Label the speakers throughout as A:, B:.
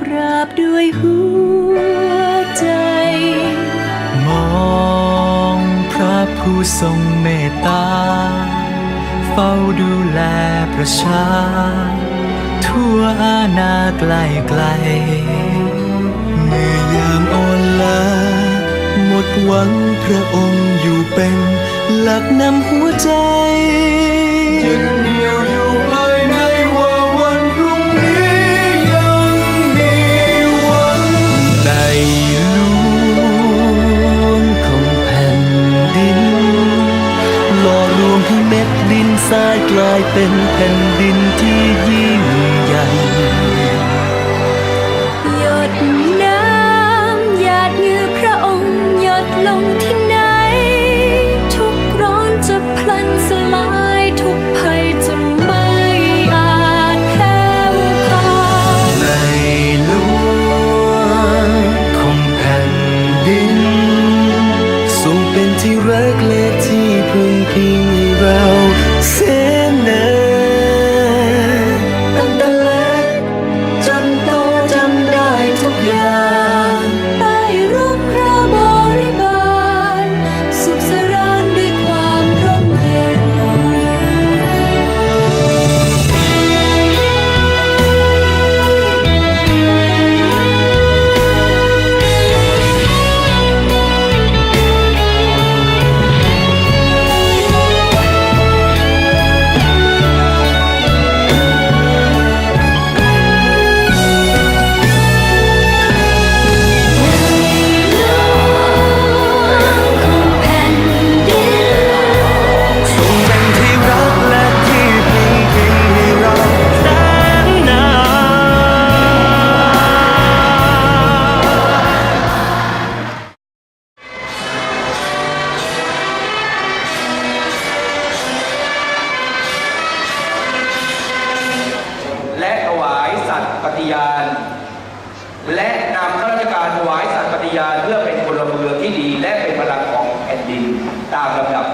A: กราบด้วยหัวใจ
B: มองพระผู้ทรงเมตตา เฝ้าดูแลประชา ทั่วอาณาไกลไกล เมื่อยามอ่อนล้าหมดหวังพระองค์อยู่เป็น หลักนำหัวใจายเป็นแผ่นดินที่ยิ่งใหญ่
A: หยดน้ำหยาดเหงื่อพระองค์หยดลงที่ไหน ทุกร้อนจะพลันสลายทุกภัยจะไม่อาจแพ้วพา
B: ในลวงของแผ่นดินทรงเป็นที่รักและที่พึ่งพิง และ
A: นำ
C: ข้าราชการถวายสัตย์ปฏิญาณเพื่อเป็นพลเมืองที่ดีและเป็นพลังของแผ่นดินตามลำดับ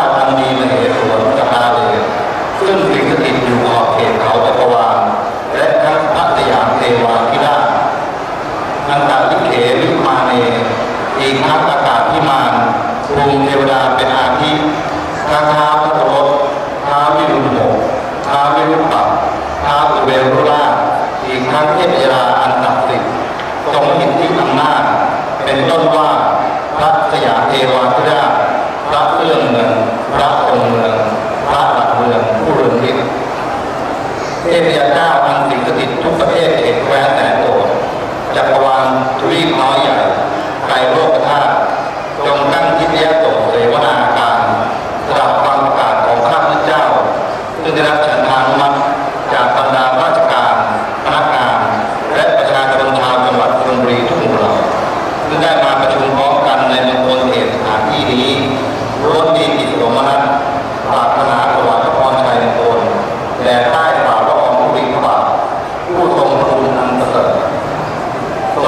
C: now I need a hero.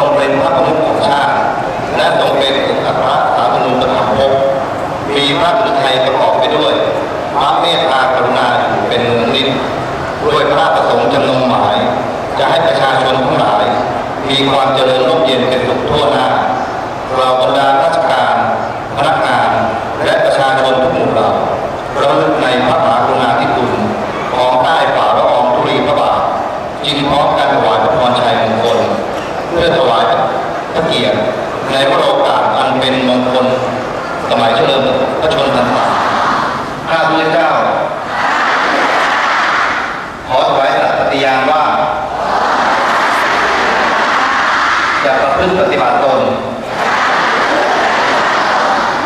C: ร
D: งเป็นพระประมุขของชาติและทรงเป็นอัคระสาวนุตถาภ์มีพระฤทัยประกอบไปด้วย พระเมตตากรุณาเป็นเนืองนิดด้วยพระประสงค์จำนงหมาย จะให้ประชาชนทั้งหลาย มีความเจริญร่มเย็นเป็นสุขทั่วหน้า จย่าประพฤติปฏิบัติตน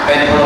D: เป็นพล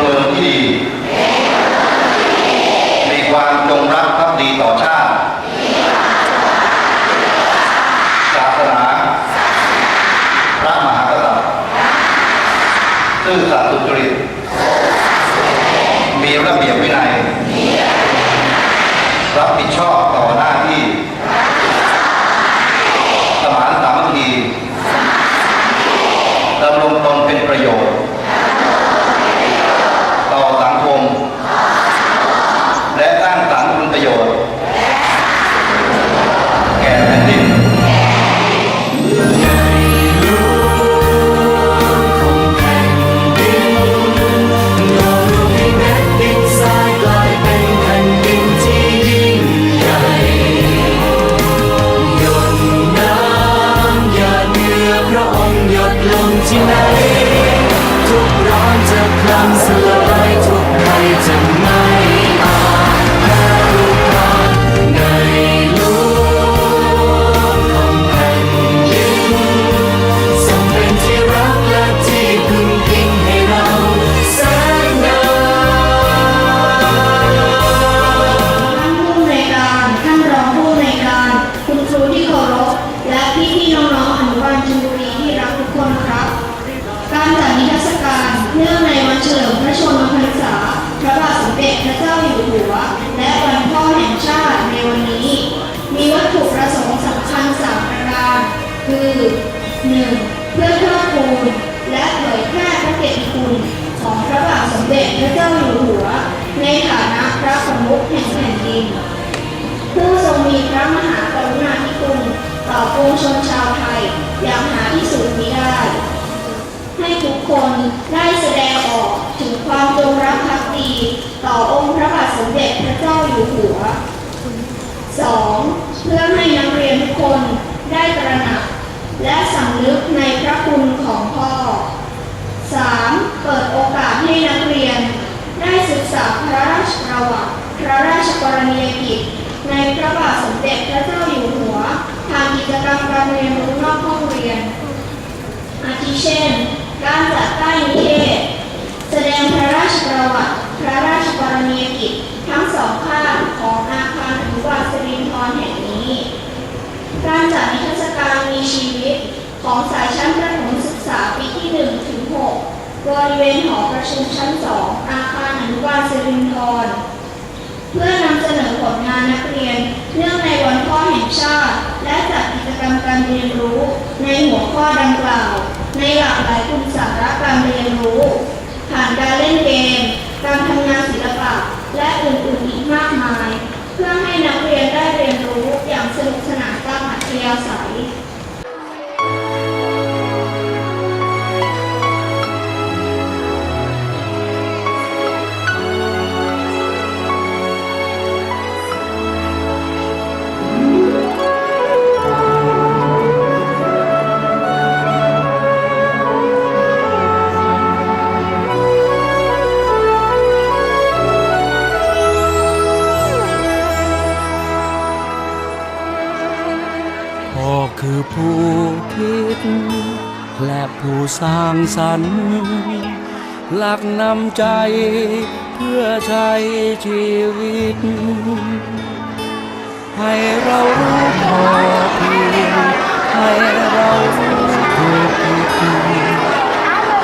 D: เด็
E: จพระเจ้าอยู่หัว ในฐานะพระสมุขแห่งแผ่นดินผู้ทรงมีพระมหากรุณาธิคุณต่อปวงชนชาวไทยอย่างหาที่สุดมิได้ ให้ทุกคนได้แสดงออกถึงความจงรักภักดี ต่อองค์พระบาทสมเด็จพระเจ้าอยู่หัว 2. เพื่อให้นักเรียนทุกคนได้ตระหนัก และสำนึกในพระคุณของพ่อ 3. เปิดโอกาสให้นักเรียน ได้ศึกษาพระราชประวัติ พระราชกรณียกิจ ในพระบาทสม เด็จพระเจ้าอยู่หัวทางกิจกรรมการเรียนรู้นอกห้องเรียน อาทิเช่น การจัดใต้นิเทศ แสดงพระราชประวัติพระราชกรณียกิจทั้งสองข้างของอาคารอนุบาลสิรินทรแห่งนี้ การจัดนิทรรศการมีชีวิตของสายชั้นประถมศึกษาปีที่1ถึง6บริเวณหอประชุมชั้น 2 อาคารอนุบาลสิรินทร เรียนรู้ ในหัวข้อดังกล่าว ในหลากหลายกลุ่มสาระ ส
F: รรหลักนำใจเพื่อใช้ชีวิต ให้เรารู้พอเพียงให้เรารู้ถูกผิด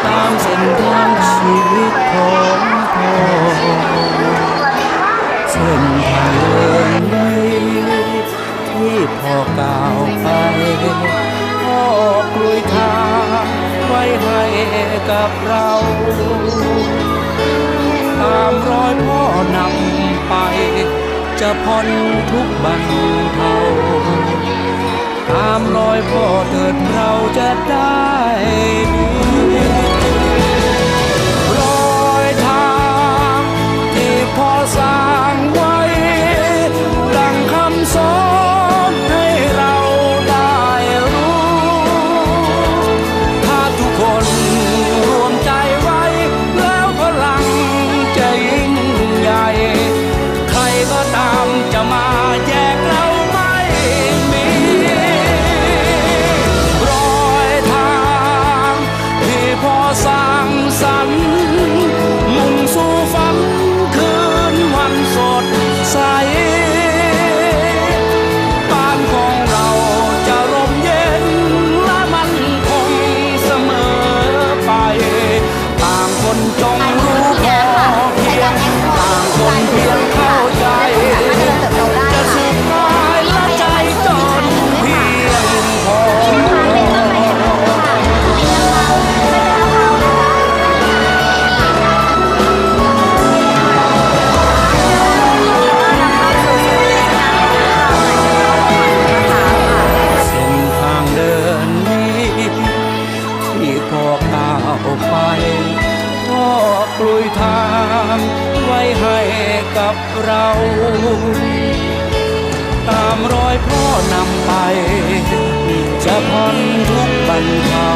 F: ตามเส้นทางชีวิตของพ่อเส้นทางเดินนี้ที่พ่อก้าวไปพ่อกลุยทาง ว้ให้กับเราตามรอยพ่อนำไป จะพ้นทุกบันเทาตามรอยพ่อเถิดเราจะได้ดี เรา ตามรอยพ่อนำไป จะพ้นทุกบันเทา